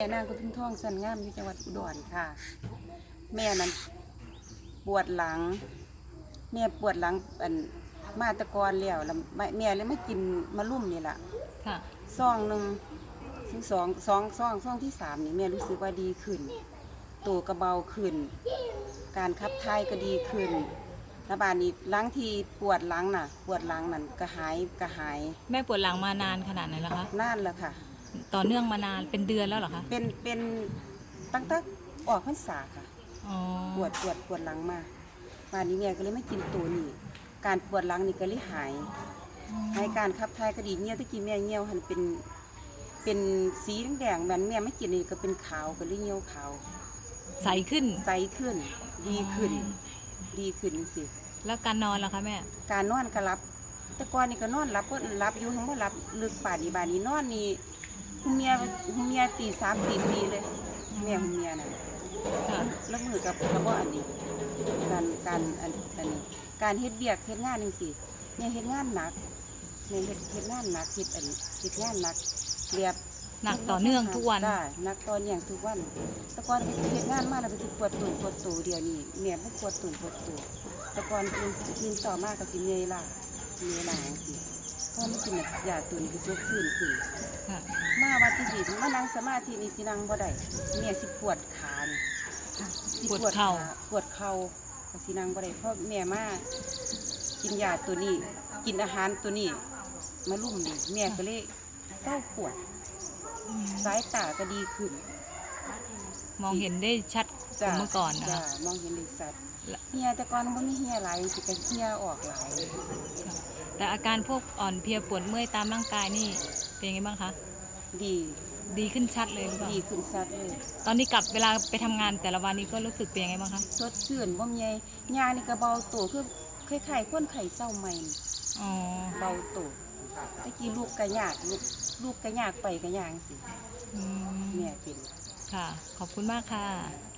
แม่นางกุทุ่งทองสันงามอยู่จังหวัดอุดรค่ะ แม่นั้นปวดหลัง แม่ปวดหลังอันมาแตะกอนแล้วแล้วแม่แม่เลยไม่กินมะลุ่มนี่ล่ะค่ะซองหนึ่งซึ่งสองสองซองซองที่สามนี่แม่รู้สึกว่าดีขึ้นตัวกระเบาขึ้น การขับถ่ายก็ดีขึ้นระบาดนี้หลังที่ปวดหลังน่ะ ปวดหลังนั่นก็หายก็หาย แม่ปวดหลังมานานขนาดไหนแล้วคะนานแล้วค่ะ ต่อเนื่องมานานเป็นเดือนแล้วเหรอคะเป็นเป็นตั้งแต่ออกพรรษาค่ะ อ๋อปวดปวดปวดหลังมาวันนี้แม่ก็เลยไม่กินตัวนี้การปวดหลังนี่ก็เลยหายหายการขับถ่ายก็ดีเงี้ยวตะกี้แม่เงี้ยวหันเป็นเป็นสีแดงๆแม่นแม่ไม่กินนี่ก็เป็นขาวก็เลยเงี้ยวขาวใสขึ้น ใสขึ้น ดีขึ้น ดีขึ้นสิแล้วการนอนล่ะคะแม่ การนอนก็รับ แต่ก่อนนี่ก็นอนรับก็รับอยู่ทั้งหมดรับลึกป่านนี้บานนี้นอนนี่ หุมเมียหุมเมียตีสามตีสี่เลยแม่หุมเมียน่ะค่ะแล้วมือกับกระบอกอันนี้ การการอันอันนี้การเฮ็ดเบียกเฮ็ดงานจังซี่เนี่ยเฮ็ดงานหนักเนี่ยเฮ็ดเฮ็ดงานหนักเฮ็ดอันเฮ็ดงานหนักเรียบหนักต่อเนื่องทุกวันได้หนักต่อเนื่องทุกวันแต่ก่อนไปเฮ็ดงานมาแล้วไปสิปวดตุ่มปวดตูเดียวนี้แม่บ่ปวดตุ่มปวดตูแต่ก่อนกินกินต่อมากก็สิเมื่อยล้าเมื่อยล้าจังซี่พอมากินยาตัวนี้ก็สดชื่นขึ้นค่ะมาวัดที่ดี มานั่งสมาธินี่สินั่งบ่ได้แม่สิปวดขานี่สิปวดเข่า ปวดเข่าก็สินั่งบ่ได้เพราะแม่มากินยาตัวนี้ กินอาหารตัวนี้ มาลุ่มนี่แม่ก็เลยเศร้าปวดอืมสายตาก็ดีขึ้นมองเห็นได้ชัดกว่าเมื่อก่อนนะจ้าคะ มองเห็นได้ชัดและเฮียแต่ก่อนบ่มีเฮียหลายสิก็เฮียออกหลาย ค่ะแต่อาการพวกอ่อนเพลียปวดเมื่อยตามร่างกายนี่เป็นยังไงบ้างคะ ดี ดีขึ้นชัดเลยหรือเปล่าดีขึ้นชัดเลยตอนนี้กลับเวลาไปทำงานแต่ละวันนี้ก็รู้สึกเป็นยังไงบ้างคะสดชื่นบ่มียยานี่ก็เบาตัวคือคล้ายๆคนไข้เศร้าใหม่นี่อ๋อเบาตัวตะกี้ลูกกระยากลูกลูกกระยากไปกระยางสิอืมแม่เป็น ค่ะ ขอบคุณมากค่ะจ